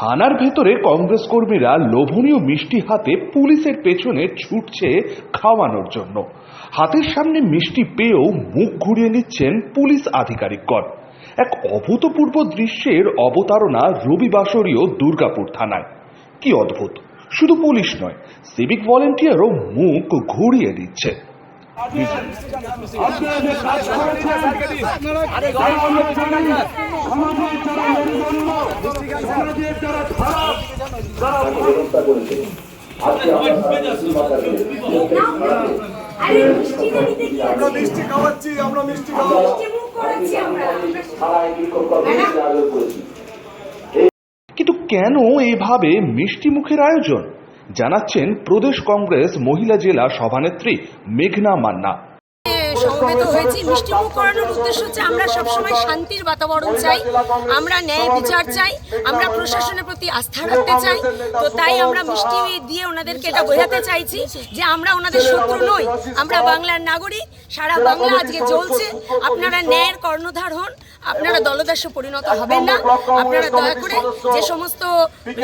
থানার ভেতরে কংগ্রেস কর্মীরা লোভনীয় মিষ্টি হাতে পুলিশের পেছনে ছুটছে খাওয়ানোর জন্য। হাতের সামনে মিষ্টি পেয়েও মুখ ঘুরিয়ে নিচ্ছেন পুলিশ আধিকারিকগণ। এক অভূতপূর্ব দৃশ্যের অবতারণা রবিবাসরীয় দুর্গাপুর থানায়। কি অদ্ভুত! শুধু পুলিশ নয়, সিভিক ভলেন্টিয়ারও মুখ ঘুরিয়ে দিচ্ছে। আপনারা কাজ করেছেন সমাজের যারা মেরুদণ্ড সমাজের যারা খারাপ আমরা মিষ্টি আমরা মিষ্টি কিন্তু কেন এভাবে মিষ্টি মুখের আয়োজন? জানাচ্ছেন প্রদেশ কংগ্রেস মহিলা জেলা সভানেত্রী মেঘনা মান্না। সমবেত হয়েছি। মিষ্টি করানোর উদ্দেশ্য হচ্ছে আমরা সবসময় শান্তির বাতাবরণ চাই, আমরা ন্যায় বিচার চাই, আমরা প্রশাসনের প্রতি আস্থা রাখতে চাই। তো তাই আমরা মিষ্টি দিয়ে ওনাদেরকে এটা বোঝাতে চাইছি যে আমরা ওনাদের শত্রু নই, আমরা বাংলার নাগরিক, সারা বাংলা আজকে জ্বলছে। আপনারা ন্যায়ের কর্ণধার হন, আপনারা দলদাসে পরিণত হবেন না। আপনারা দয়া করে যে সমস্ত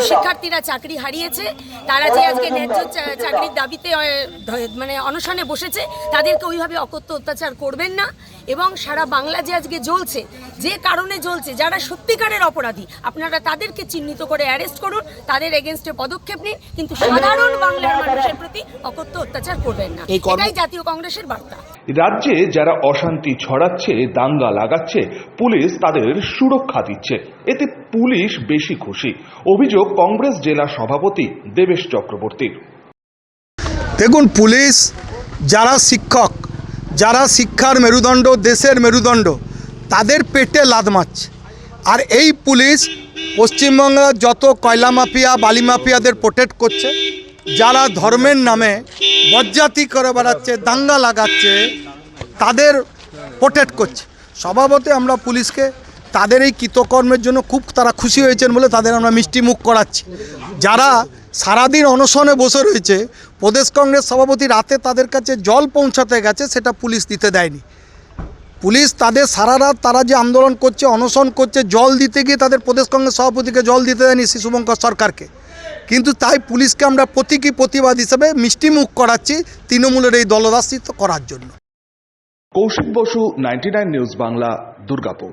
শিক্ষার্থীরা চাকরি হারিয়েছে, তারা যে আজকে ন্যায্য চাকরির দাবিতে মানে অনশনে বসেছে, তাদেরকে ওইভাবে অকথ্য অত্যাচার করবেন না এবং সারা বাংলা যে আজকে জ্বলছে যে কারণে জ্বলছে যারা সত্যিকারের অপরাধী আপনারা তাদেরকে চিহ্নিত করে অ্যারেস্ট করুন তাদের এগেনস্টে পদক্ষেপ নিন কিন্তু সাধারণ বাংলার মানুষের প্রতি অকথ্য অত্যাচার করবেন না। এটাই জাতীয় কংগ্রেসের বার্তা। রাজ্যে যারা অশান্তি ছড়াচ্ছে দাঙ্গা লাগাচ্ছে পুলিশ তাদের সুরক্ষা দিচ্ছে। এতে পুলিশ বেশি খুশি। অভিযোগ কংগ্রেস জেলা সভাপতি দেবেশ চক্রবর্তীর। দেখুন পুলিশ যারা শিক্ষক যারা শিক্ষার মেরুদণ্ড, দেশের মেরুদণ্ড, তাদের পেটে লাদ মারছে। আর এই পুলিশ পশ্চিমবাংলার যত কয়লা মাফিয়া, বালি মাফিয়াদের প্রোটেক্ট করছে, যারা ধর্মের নামে বজ্জাতি করে বেড়াচ্ছে, দাঙ্গা লাগাচ্ছে, তাদের প্রোটেক্ট করছে। স্বভাবতে আমরা পুলিশকে তাদের এই কৃতকর্মের জন্য খুব তারা খুশি হয়েছেন বলে তাদের আমরা মিষ্টি মুখ করাচ্ছি। যারা সারাদিন অনশনে বসে রয়েছে। প্রদেশ কংগ্রেস সভাপতি রাতে তাদের কাছে জল পৌঁছাতে গেছে, সেটা পুলিশ দিতে দেয়নি। পুলিশ তাদের সারা রাত তারা যে আন্দোলন করছে, অনশন করছে, জল দিতে গিয়ে তাদের প্রদেশ কংগ্রেস সভাপতিকে জল দিতে দেয়নি শিশুবঙ্কর সরকারকে। কিন্তু তাই পুলিশকে আমরা প্রতীকী প্রতিবাদ হিসেবে মিষ্টি মুখ করাচ্ছি তৃণমূলের এই দলদাসিত্ব করার জন্য। Kaushik Basu ninety news Bangla Durgapur.